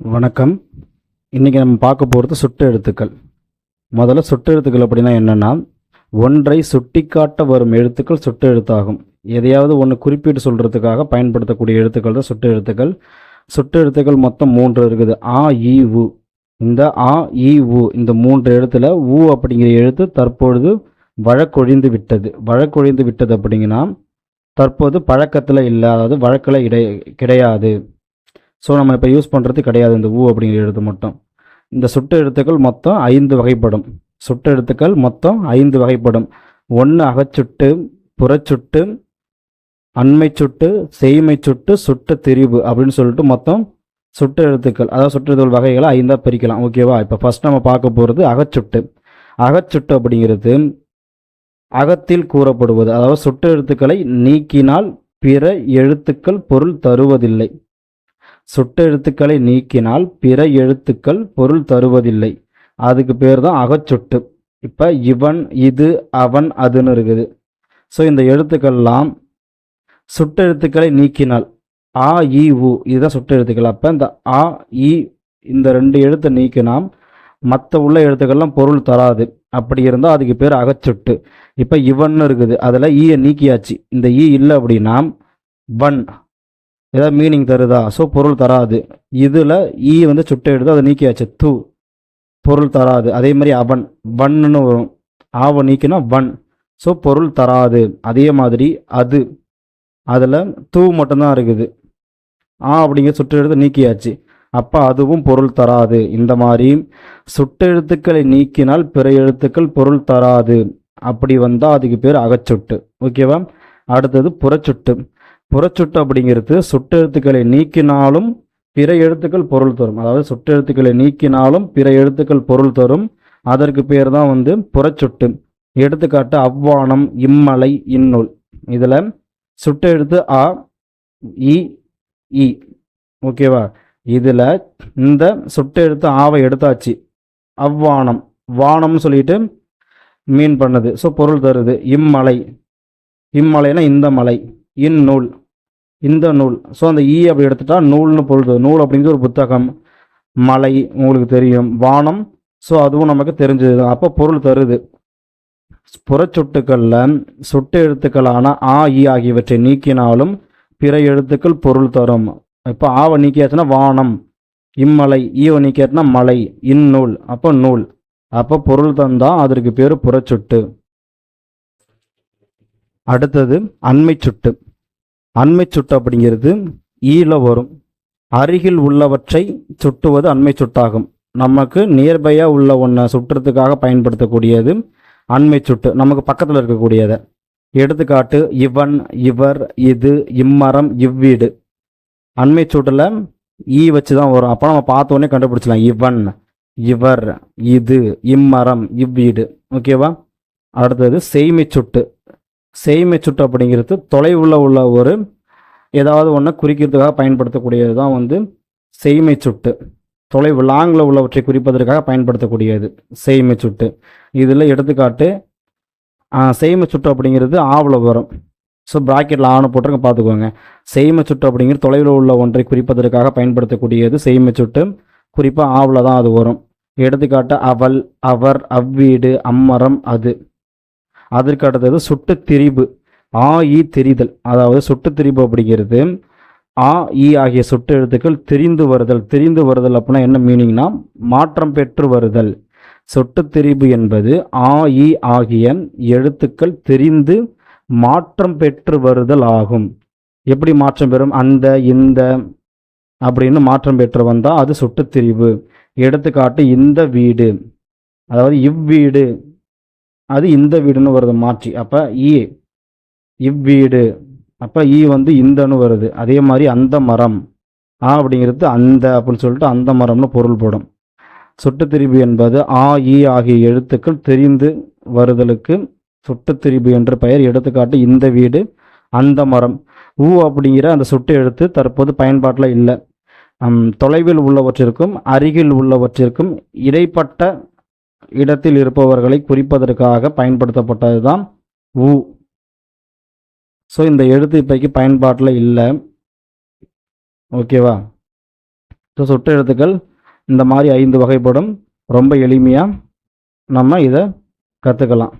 வணக்கம். இன்றைக்கி நம்ம பார்க்க போகிறது சுட்டு எழுத்துக்கள். முதல்ல சுட்டு எழுத்துக்கள் அப்படின்னா என்னென்னா ஒன்றை சுட்டிக்காட்ட வரும் எழுத்துக்கள் சுட்டு எழுத்தாகும். எதையாவது ஒன்று குறிப்பிட்டு சொல்கிறதுக்காக பயன்படுத்தக்கூடிய எழுத்துக்கள் தான் சுட்டு எழுத்துக்கள். சுட்டு எழுத்துக்கள் மொத்தம் மூன்று இருக்குது. ஆ இ உ. இந்த ஆ இ உ இந்த மூன்று எழுத்தில் உ அப்படிங்கிற எழுத்து தற்பொழுது வழக்கொழிந்து விட்டது. வழக்கொழிந்து விட்டது அப்படிங்கன்னா தற்போது பழக்கத்தில் இல்லை அதாவது வழக்கில் இடை கிடையாது. ஸோ நம்ம இப்போ யூஸ் பண்ணுறது கிடையாது. இந்த ஊ அப்படிங்கிற எழுத்து மட்டும். இந்த சுட்டு எழுத்துக்கள் மொத்தம் ஐந்து வகைப்படும். சுட்டு எழுத்துக்கள் மொத்தம் ஐந்து வகைப்படும். ஒன்று அகச்சுட்டு புறச்சுட்டு அண்மை சுட்டு செய்மை சுட்டு சுட்டு திரிவு அப்படின்னு சொல்லிட்டு மொத்தம் சுட்டு எழுத்துக்கள். அதாவது சுட்டு எழுத்துக்கள் வகைகளை ஐந்தாக பிரிக்கலாம். ஓகேவா இப்போ ஃபர்ஸ்ட் நம்ம பார்க்க போகிறது அகச்சுட்டு. அகச்சுட்டு அப்படிங்கிறது அகத்தில் கூறப்படுவது. அதாவது சுட்டு எழுத்துக்களை நீக்கினால் பிற எழுத்துக்கள் பொருள் தருவதில்லை. சுட்டெழுத்துக்களை நீக்கினால் பிற எழுத்துக்கள் பொருள் தருவதில்லை. அதுக்கு பேர் தான் அகச்சொட்டு. இப்போ இவன் இது அவன் அதுன்னு இருக்குது. ஸோ இந்த எழுத்துக்கள்லாம் சுட்டெழுத்துக்களை நீக்கினால் ஆ இ உ இதுதான் சுட்டெழுத்துக்கள். அப்போ இந்த ஆ இ இந்த ரெண்டு எழுத்தை நீக்கினால் மற்ற உள்ள எழுத்துக்கள்லாம் பொருள் தராது. அப்படி இருந்தால் அதுக்கு பேர் அகச்சொட்டு. இப்போ இவன்னு இருக்குது. அதில் ஈயை நீக்கியாச்சு. இந்த ஈ இல்லை அப்படின்னா வன். ஏதாவது மீனிங் தருதா? ஸோ பொருள் தராது. இதில் ஈ e வந்து சுட்டை எடுத்து அதை நீக்கியாச்சு. தூ. பொருள் தராது. அதே மாதிரி அவன். வன்னு வரும். ஆவை நீக்கினா வன். ஸோ பொருள் தராது. அதே மாதிரி அது. அதில் தூ மட்டும்தான் இருக்குது. ஆ அப்படிங்கிற சுட்டு எடுத்து நீக்கியாச்சு. அப்போ அதுவும் பொருள் தராது. இந்த மாதிரி சுட்டெழுத்துக்களை நீக்கினால் பிற எழுத்துக்கள் பொருள் தராது. அப்படி வந்தால் அதுக்கு பேர் அகச்சுட்டு. ஓகேவா? அடுத்தது புறச்சுட்டு. புறச்சுட்டு அப்படிங்கிறது சுட்டெழுத்துக்களை நீக்கினாலும் பிற எழுத்துக்கள் பொருள் தரும். அதாவது சுட்டெழுத்துக்களை நீக்கினாலும் பிற எழுத்துக்கள் பொருள் தரும். அதற்கு பேர் தான் வந்து புறச்சுட்டு. எடுத்துக்காட்டு அவ்வானம் இம்மலை இந்நூல். இதில் சுட்டெழுத்து ஆ இ இ. ஓகேவா? இதில் இந்த சுட்டெழுத்து ஆவை எடுத்தாச்சு. அவ்வானம். வானம்னு சொல்லிட்டு மீன் பண்ணுது. ஸோ பொருள் தருது. இம்மலை. இம்மலைனா இந்த மலை. இந்நூல். இந்த நூல். ஸோ அந்த ஈ அப்படி எடுத்துட்டா நூல்னு பொழுது நூல் அப்படிங்கிறது ஒரு புத்தகம் மலை உங்களுக்கு தெரியும் வானம். ஸோ அதுவும் நமக்கு தெரிஞ்சது அப்போ பொருள் தருது. புறச்சொட்டுக்களில் சொட்டு எழுத்துக்களான ஆ இ ஆகியவற்றை நீக்கினாலும் பிற எழுத்துக்கள் பொருள் தரும். இப்போ ஆவை நீக்கியாச்சுன்னா வானம் இம்மலை ஈவை நீக்கியாச்சுன்னா மலை இந்நூல். அப்போ நூல். அப்போ பொருள் தந்தால் அதற்கு பேர் புறச்சொட்டு. அடுத்தது அண்மை சுட்டு. அண்மை சுட்டு அப்படிங்கிறது ஈழ வரும். அருகில் உள்ளவற்றை சுட்டுவது அண்மை சுட்டாகும். நமக்கு நியர்பையாக உள்ள ஒன்றை சுட்டுறதுக்காக பயன்படுத்தக்கூடியது அண்மை சுட்டு நமக்கு பக்கத்தில் இருக்கக்கூடியதை. எடுத்துக்காட்டு இவன் இவர் இது இம்மரம் இவ்வீடு. அண்மை சுட்டில் ஈ வச்சு தான் வரும். அப்போ நம்ம பார்த்தோன்னே கண்டுபிடிச்சலாம் இவன் இவர் இது இம்மரம் இவ்வீடு. ஓகேவா? அடுத்தது செய்மை சுட்டு. செய்மை சுட்டு அப்படிங்கிறது தொலைவுள்ள உள்ள ஒரு ஏதாவது ஒன்றை குறிக்கிறதுக்காக பயன்படுத்தக்கூடியது தான் வந்து செய்மை சுட்டு. தொலைவு லாங்கில் உள்ளவற்றை குறிப்பதற்காக பயன்படுத்தக்கூடியது செய்மை சுட்டு. இதில் எடுத்துக்காட்டு செய்மை சுட்டு அப்படிங்கிறது ஆவில் வரும். ஸோ ப்ராக்கெட்டில் ஆணை போட்டுருங்க பார்த்துக்கோங்க. செய்மை சுட்டு அப்படிங்கிறது தொலைவில் உள்ள ஒன்றை குறிப்பதற்காக பயன்படுத்தக்கூடியது செய்மை சுட்டு. குறிப்பாக ஆவில் தான் அது வரும். எடுத்துக்காட்டு அவள் அவர் அவ்வீடு அம்மரம் அது. அதற்கு அடுத்தது சுட்டு திரிபு ஆ இ தெரிதல். அதாவது சுட்டு திரிபு அப்படிங்கிறது ஆ இ ஆகிய சுட்டு எழுத்துக்கள் தெரிந்து வருதல். தெரிந்து வருதல் அப்படின்னா என்ன மீனிங்னா மாற்றம் பெற்று வருதல். சொட்டு திரிபு என்பது ஆ இ ஆகிய எழுத்துக்கள் தெரிந்து மாற்றம் பெற்று வருதல் ஆகும். எப்படி மாற்றம் பெறும்? அந்த இந்த அப்படின்னு மாற்றம் பெற்று வந்தால் அது சுட்டு திரிவு எடுத்துக்காட்டு இந்த வீடு. அதாவது இவ்வீடு. அது இந்த வீடுன்னு வருது மாற்றி. அப்போ ஈ e, இவ்வீடு. அப்போ ஈ e வந்து இந்தன்னு வருது. அதே மாதிரி அந்த மரம். ஆ அப்படிங்கிறது அந்த அப்படின்னு சொல்லிட்டு அந்த மரம்னு பொருள் போடும். சுட்டுத்திரிபு என்பது ஆ ஈ ஆகிய எழுத்துக்கள் தெரிந்து வருதலுக்கு சுட்டுத்திரிபு என்ற பெயர். எடுத்துக்காட்டு இந்த வீடு அந்த மரம். ஊ அப்படிங்கிற அந்த சுட்டு எழுத்து தற்போது பயன்பாட்டில் இல்லை. தொலைவில் உள்ளவற்றிற்கும் அருகில் உள்ளவற்றிற்கும் இடைப்பட்ட இடத்தில் இருப்பவர்களை குறிப்பதற்காக பயன்படுத்தப்பட்டது தான் ஊ ஸோ இந்த எழுத்து இப்போக்கி பயன்பாட்டில் இல்லை. ஓகேவா? ஸோ சுட்டு எழுத்துக்கள் இந்த மாதிரி ஐந்து வகைப்படும். ரொம்ப எளிமையாக நம்ம இதை கற்றுக்கலாம்